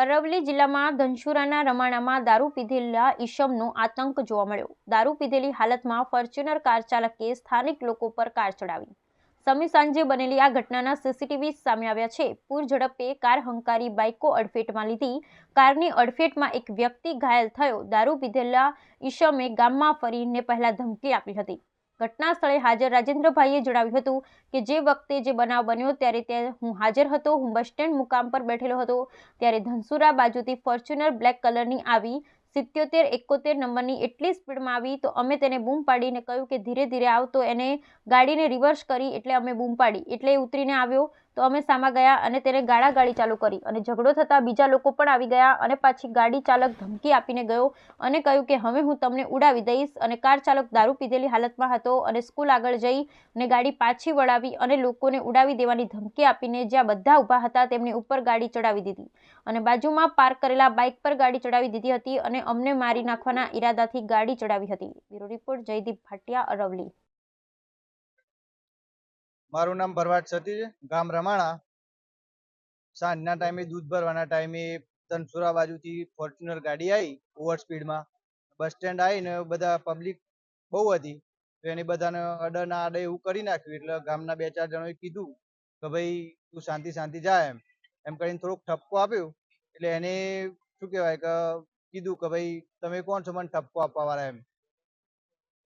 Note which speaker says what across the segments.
Speaker 1: અરવલ્લી જિલ્લામાં ધનસુરાના રમાણામાં દારૂ પીધેલા ઈશમનો આતંક જોવા મળ્યો. દારૂ પીધેલી હાલતમાં ફોર્ચ્યુનર કાર ચાલકે સ્થાનિક લોકો પર કાર ચડાવી. સમી સાંજે બનેલી આ ઘટનાના સીસીટીવી સામે આવ્યા છે. પૂર ઝડપે કાર હંકારી બાઇકો અડફેટમાં લીધી. કારની અડફેટમાં એક વ્યક્તિ ઘાયલ થયો. દારૂ પીધેલા ઈશમે ગામમાં ફરીને પહેલા ધમકી આપી હતી. ઘટના સ્થળે હાજર રાજેન્દ્રભાઈએ જણાવ્યું હતું કે જે વખતે જે બનાવ બન્યો ત્યારે ત્યાં હું હાજર હતો. હું બસ સ્ટેન્ડ મુકામ પર બેઠેલો હતો. ત્યારે ધનસુરા બાજુથી ફોર્ચ્યુનર બ્લેક કલરની આવી સિત્યોતેર, એકોતેર નંબરની એટલી સ્પીડમાં આવી તો અમે તેને બૂમ પાડીને કહ્યું કે ધીરે ધીરે આવ તો એને ગાડીને રિવર્સ કરી એટલે અમે બૂમ પાડી. એટલે ઉતરીને આવ્યો. તો અમે સામા ગયા અને તેને ગાળા ગાડી ચાલુ કરી અને ઝઘડો થતાં બીજા લોકો પણ આવી ગયા અને પાછી ગાડી ચાલક ધમકી આપીને ગયો અને કહ્યું કે હવે હું તમને ઉડાવી દઈશ અને કાર ચાલક દારૂ પીધેલી હાલતમાં હતો અને સ્કૂલ આગળ જઈ અને ગાડી પાછી વળાવી અને લોકોને ઉડાવી દેવાની ધમકી આપીને જ્યાં બધા ઊભા હતા તેમની ઉપર ગાડી ચડાવી દીધી અને બાજુમાં પાર્ક કરેલા બાઇક પર ગાડી ચડાવી દીધી હતી અને અમને મારી નાખવાના ઈરાદાથી ગાડી ચડાવી હતી. બ્યુરો રિપોર્ટ જયદીપ ભાટિયા અરવલી
Speaker 2: મારું નામ ભરવાડ સતી ગામ રમાણા. સાંજના ટાઈમે દૂધ ભરવાના ટાઈમે તનસુરા બાજુથી ફોર્ચ્યુનર ગાડી આવી ઓવર સ્પીડમાં. બસ સ્ટેન્ડ આવીને બધા પબ્લિક બહુ હતી. તો એને બધાને અડે ના અડે એવું કરી નાખ્યું. એટલે ગામના બે ચાર જણોએ કીધું કે ભાઈ તું શાંતિ શાંતિ જા એમ. એમ કરીને થોડોક ઠપકો આપ્યો. એટલે એને શું કહેવાય કે કીધું કે ભાઈ તમે કોણ છો? મને ઠપકો આપવા વાળા એમ.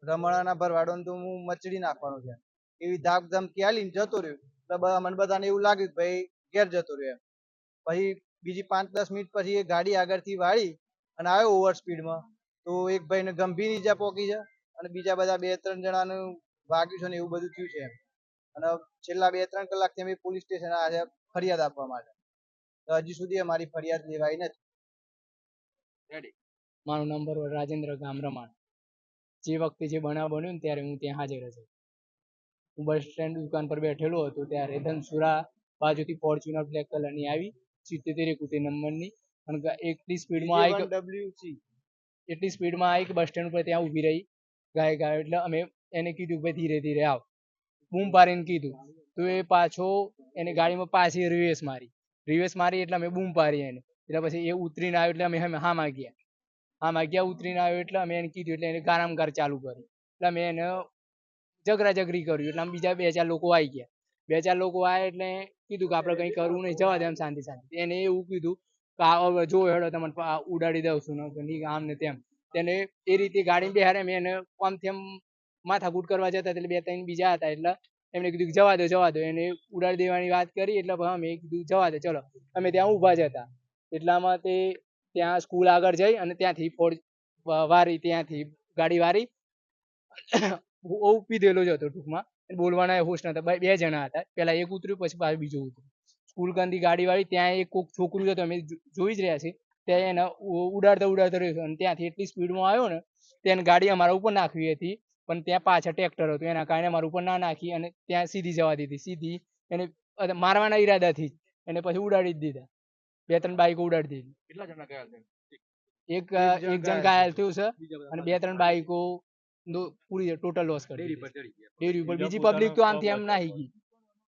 Speaker 2: રમણાના ભરવાડોને તો હું મચડી નાખવાનો છે એવી ધાક ધમકી આલીને જતો રહ્યો. એટલે બધા મને બધાને એવું લાગ્યું કે ભાઈ, ઘેર જતો રહ્યો એમ. પછી બીજી પાંચ દસ મિનિટ પછી એ ગાડી આગળથી વાળી અને આવ્યો ઓવર સ્પીડમાં. તો એક ભાઈને ગંભીર ઈજા પહોંચી છે અને બીજા બધા બે ત્રણ જણાનું વાગ્યું છે ને એવું બધું થયું છે એમ. અને છેલ્લા બે ત્રણ કલાકથી અમે પોલીસ સ્ટેશન છે ફરિયાદ આપવા માટે. તો હજી સુધી અમારી ફરિયાદ લેવાઈ નથી.
Speaker 3: મારું નંબર રાજેન્દ્ર ગામ રમાણ જે વખતે જે બનાવ બન્યો ને ત્યારે હું ત્યાં હાજર હતો. હું બસ સ્ટેન્ડ દુકાન પર બેઠેલો હતો ત્યારે ધનસુરા બાજુથી ફોર્ચ્યુનર બ્લેક કલરની આવી સિત્તેર એકોતેર નંબરની અને એટલી સ્પીડમાં આવી કે એટલી સ્પીડમાં આવી કે બસ સ્ટેન્ડ ઉપર ત્યાં ઊભી રહી ગાય ગાય એટલે અમે એને કીધું ભાઈ ધીરે ધીરે આવ. બૂમ પાડીને કીધું તો એ પાછો એને ગાડીમાં પાછી રિવેસ મારી. રિવેસ મારી એટલે અમે બૂમ પાડી એને. એટલે પછી એ ઉતરીને આવ્યો એટલે અમે અમે હામાં હા માગ્યા. ગયા ઉતરીને આવ્યો એટલે અમે એને કીધું એટલે એને ગારામ ગાર ચાલુ કરી એટલે અમે એને ઝઘરા ઝઘરી કર્યું. એટલે આમ બીજા બે ચાર લોકો આવી ગયા. બે ચાર લોકો આવ્યા એટલે કીધું કે આપણે કંઈ કરવું નહીં, જવા દે એમ શાંતિ શાંતિ. એને એવું કીધું કે આ જો હેડો તમને ઉડાડી દઉં છું નહીં આમ ને તેમ. તેને એ રીતે ગાડી બેહારે મેં એને આમ તેમ માથાકૂટ કરવા જતા એટલે બે ત્રણ બીજા હતા એટલે એમને કીધું જવા દો જવા દો. એને ઉડાડી દેવાની વાત કરી એટલે અમે કીધું જવા દે, ચલો. અમે ત્યાં ઊભા જ હતા. એટલામાં તે ત્યાં સ્કૂલ આગળ જઈ અને ત્યાંથી ફોડ વારી ત્યાંથી ગાડી વારી બહુ પીધેલો જ હતો ટૂંકમાં. બોલવાના હોશ નતા બે બે જણા હતા. પેલા એક ઉતર્યું પછી પાછું બીજું ઉતર્યું. સ્કૂલ ગાંધી ગાડી વાળી ત્યાં એક કોક છોકરું હતું. અમે જોઈ જ રહ્યા છીએ. ત્યાં એને ઉડાડતા ઉડાડતા રહ્યો અને ત્યાંથી એટલી સ્પીડમાં આવ્યો ને તેને ગાડી અમારા ઉપર નાખવી હતી. પણ ત્યાં પાછળ ટ્રેક્ટર હતું. એના કારણે અમારા ઉપર ના નાખી અને ત્યાં સીધી જવા દીધી. સીધી એને મારવાના ઈરાદાથી જ એને પછી ઉડાડી જ દીધા. બે ત્રણ બાઈકો ઉડાડી દીધી.
Speaker 2: કેટલા જણા ગયા
Speaker 3: એક
Speaker 2: એક જણ ઘાયલ
Speaker 3: થયું છે અને બે ત્રણ બાઈકો પૂરી ટોટલ લોસ કરી ડેરી ઉપર બીજી પબ્લિક તો આમથી આમ નાહી ગઈ.